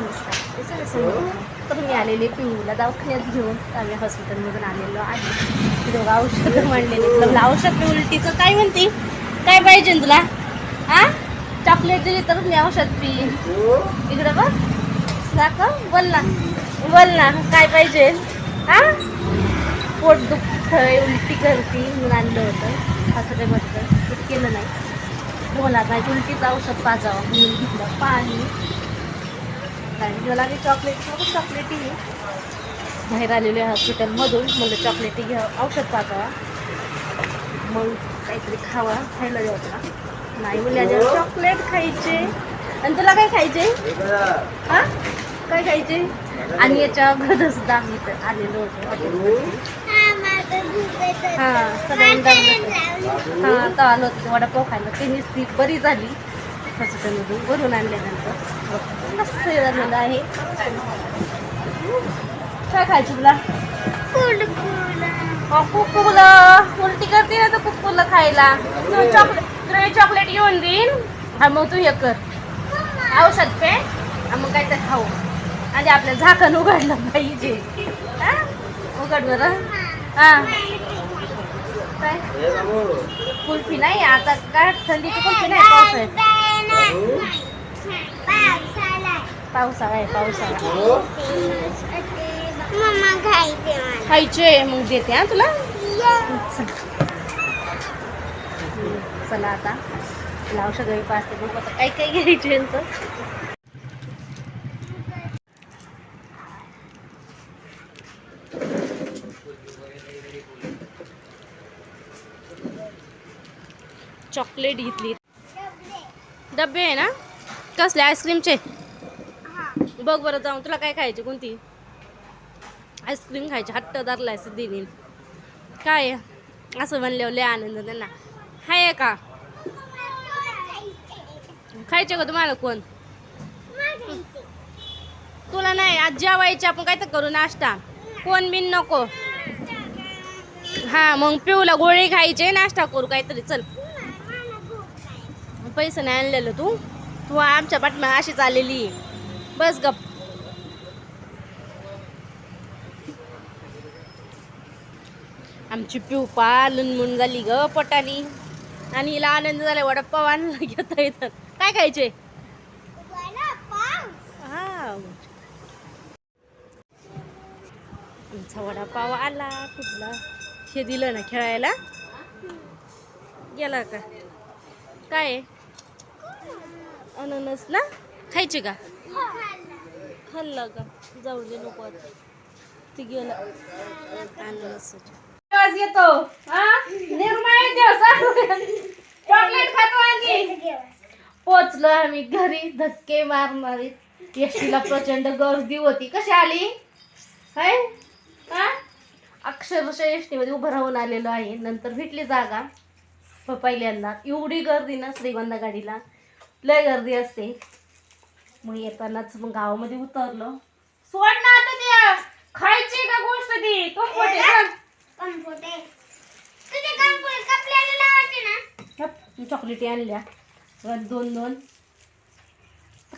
नमस्कार ते तर मी आलेले पिऊला दवाखान्यात घेऊन आम्ही हॉस्पिटलमधून आलेलो आहे. दोघं औषधं मांडलेले. तुला औषध मी उलटीचं काय म्हणते? काय पाहिजे तुला? हा चॉकलेट दिली तर मी औषध पी इकडं बघ. का बोल ना बोल ना काय पाहिजे? हा पोट दुखतंय उलटी करती म्हणून आणलं होतं. हॉस्पिटलमधलं ते केलं नाही. बोला नाही उलटीचं औषध पाजावं म्हणून घेतलं. पाणी. आणि मला मी चॉकलेट खूप चॉकलेटी बाहेर आलेले हॉस्पिटलमधून मला चॉकलेटी घ्या औषध पाजावा मग काहीतरी खावा खायला द्यावं नाही मुलाच्या चॉकलेट खायचे. आणि तुला काय खायचे? हा? काय खायचे? आणि याच्या अगोदर सुद्धा आम्ही तर आलेलो होतो. हां हा सगळ्यांना हा तर आलो होतो वडापाव खायला. त्यांनीच ती बरी झाली. हॉस्पिटलमधून भरून आणल्यानंतर मस्त झालेलं आहे. काय खायचं तुला? कुकुला उलटी करते ना तर कुकुला खायला. तू चॉकलेट तुला चॉकलेट घेऊन देईन. हा मग तू हे कर. औषध पे. आणि मग काय तर खाऊ. आणि आपलं झाकण उघडलं पाहिजे. हा? उघड बरं. हा. काय? कुल्फी नाही आता काय? थंडीची कुल्फी नाही पाऊस आहे पावसाळा आहे पावसाळा. खायचे मग देते हा तुला? चला. आता. तुला औषध पाचते बघू आता काय काय घ्यायचे यांचं. चॉकलेट घेतली. डबे आहे ना? कसले? आईस्क्रीमचे? बघ बरं जाऊन तुला काय खायची कोणती? आईस्क्रीम खायची हट्ट धरलाय सिद्धीने. काय? असं म्हणल्यावर लय आनंद त्यांना. हाय का? खायचे का तुम्हाला कोण? तुला नाही आज जेवायची आपण काय तर करू नाश्ता. कोण बिन नको. हा मग पिऊला गोळी खायचे नाश्ता करू काहीतरी चल. पैसे नाही आणलेलं तू. तू आमच्या पाठमा अशीच आलेली बस गप. आमची पिऊ पालून म्हणून झाली ग पटानी. आणि हिला आनंद झाला वडापाव आणला घेता येतात काय खायचे? हा. आमचा वडापाव आला कुठला? हे दिलं ना खेळायला. गेला का? काय? अननस ना? खायचे का? खाल्लं का? जाऊ दे नको ती गेला. आवाज येतो. हो, चॉकलेट खातो आणि पोचलो आम्ही घरी धक्के मारणारी. यशीला प्रचंड गर्दी होती. कशी आली? काय अक्षरशः एसटीमध्ये उभं राहून आलेलो आहे. नंतर भेटली जागा. पहिल्यांदा. एवढी गर्दी ना श्रीगंधा गाडीला. लय गर्दी असते. मग येतानाच मग गावामध्ये उतरलो. सोड ना आता त्या खायची का गोष्ट ती? आहे चल. हप, मी चॉकलेटी आणल्या. दोन दोन.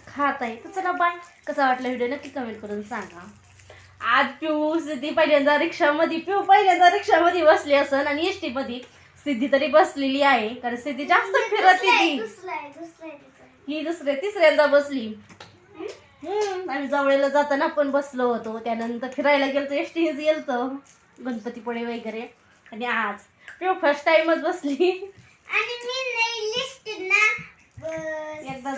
खात आहे तर चला बाय कसा वाटला व्हिडिओ नक्की कमेंट करून सांगा. आज पिऊ सिद्धी पहिल्यांदा रिक्षामध्ये पिऊ पहिल्यांदा रिक्षामध्ये बसली असन आणि एसमध्ये. सिद्धी तरी बसलेली आहे. कारण सिद्धी जास्त फिरत ती. ही दुसऱ्या तिसऱ्यांदा बसली. हम्म आम्ही जवळला जाताना पण बसलो होतो. त्यानंतर फिरायला गेलतो एस टीच गेलतो गणपतीपुळे वगैरे. आणि आज पिऊ फर्स्ट टाइमच बसली. एकदा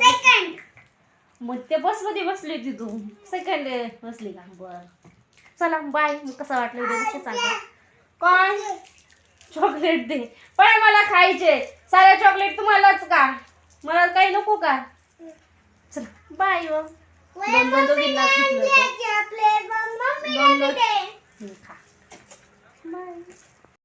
मग त्या बसमध्ये बसली होती तू. सेकंड बसली का? बर. चला बाय मग कसं वाटलं सांगा. कोण? चॉकलेट दे. पण मला खायचे. साऱ्या चॉकलेट तुम्हालाच का? मला काही नको का? चला. बाय मग दोन दोन दोघींना घेतलं होतं. दोन दोन. हं, खा. बाय